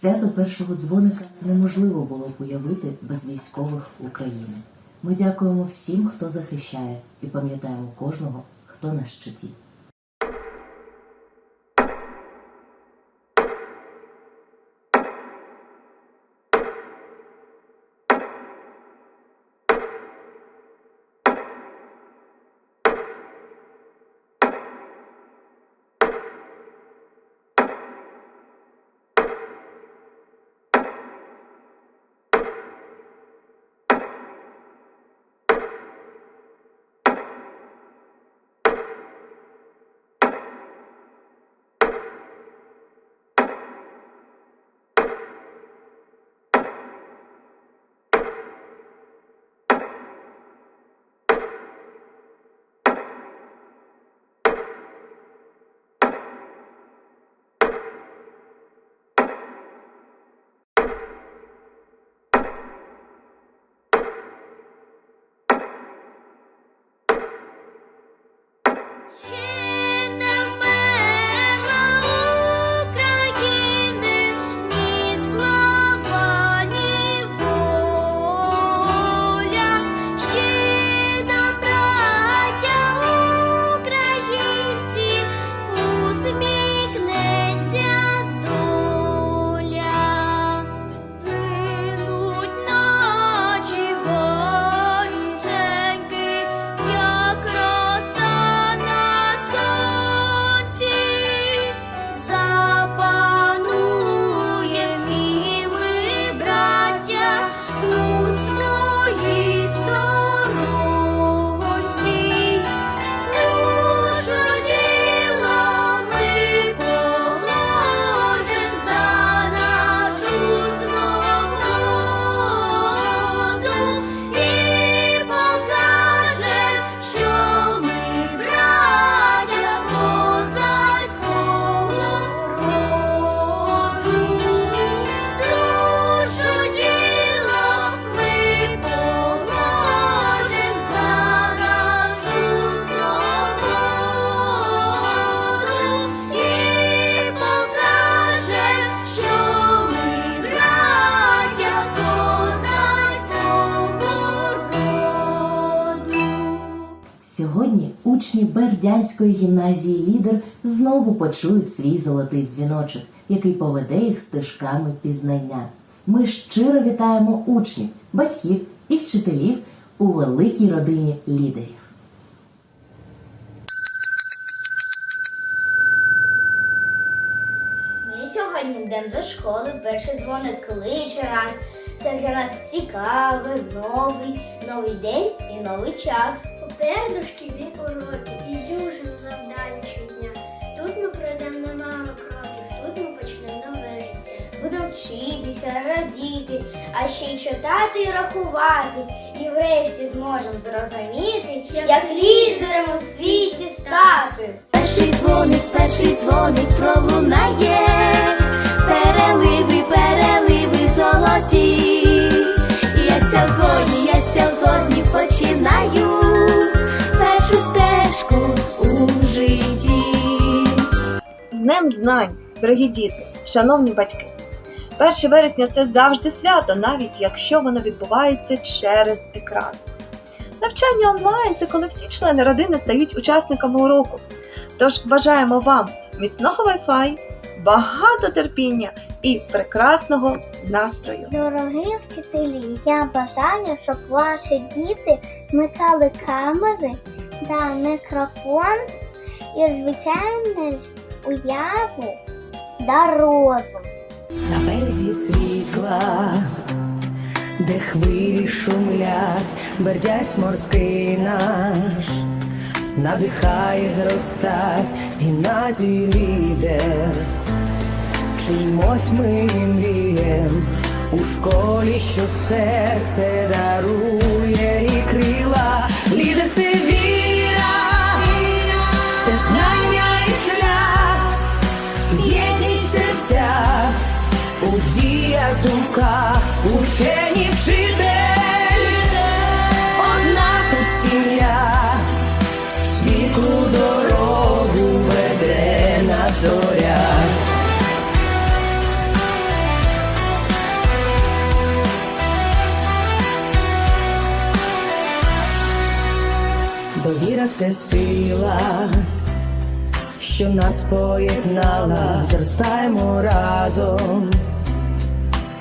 Свято першого дзвоника неможливо було б уявити без військових України. Ми дякуємо всім, хто захищає, і пам'ятаємо кожного, хто на щиті. Сьогодні учні Бердянської гімназії лідер знову почують свій золотий дзвіночок, який поведе їх стежками пізнання. Ми щиро вітаємо учнів, батьків і вчителів у великій родині лідерів. Сьогодні йдемо до школи, перший дзвоник кличе нас. Все для нас цікаве, новий, новий день і новий час. Попереду шкільні уроки і дюжин завдань щодня. Тут ми пройдемо немало кроків, тут ми почнемо нове життя. Будемо вчитися, радіти, а ще й читати і рахувати. І врешті зможемо зрозуміти, як лідером у світі стати. Перший дзвоник, перший дзвоник Днем знань, дорогі діти, шановні батьки! 1 вересня це завжди свято, навіть якщо воно відбувається через екран. Навчання онлайн це коли всі члени родини стають учасниками уроку. Тож бажаємо вам міцного Wi-Fi, багато терпіння і прекрасного настрою. Дорогі вчителі, я бажаю, щоб ваші діти вмикали камери та мікрофон і, звичайно ж, уяву та розум. на березі світла, де хвилі шумлять, бердясь морський наш, надихає зростать гімназію лідер. Чимось ми мрієм у школі, що серце дарує і крила. Лідер це віра, ту дорогу веде на зоря. Довіра це сила, що нас поєднала, зростаємо разом.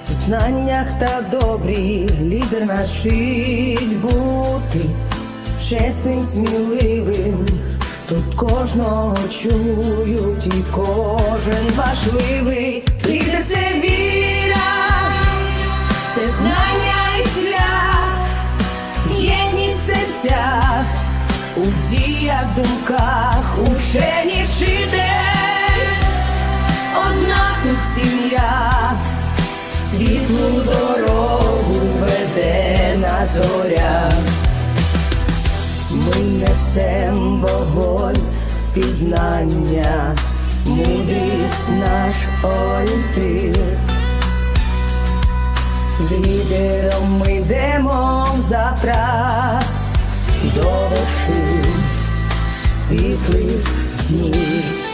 Знаннях та добрі лідер нашить бути чесним, сміливим. Тут кожного чують і кожен важливий. Лідер це віра, це знання і шлях, єдність в серцях, у діях, думках, учені вчитель, одна тут сім'я, світлу дорогу веде на зорях несем вогонь пізнання, мудрість наш орієнтир. З вітером ми йдемо завтра до вершин світлих днів.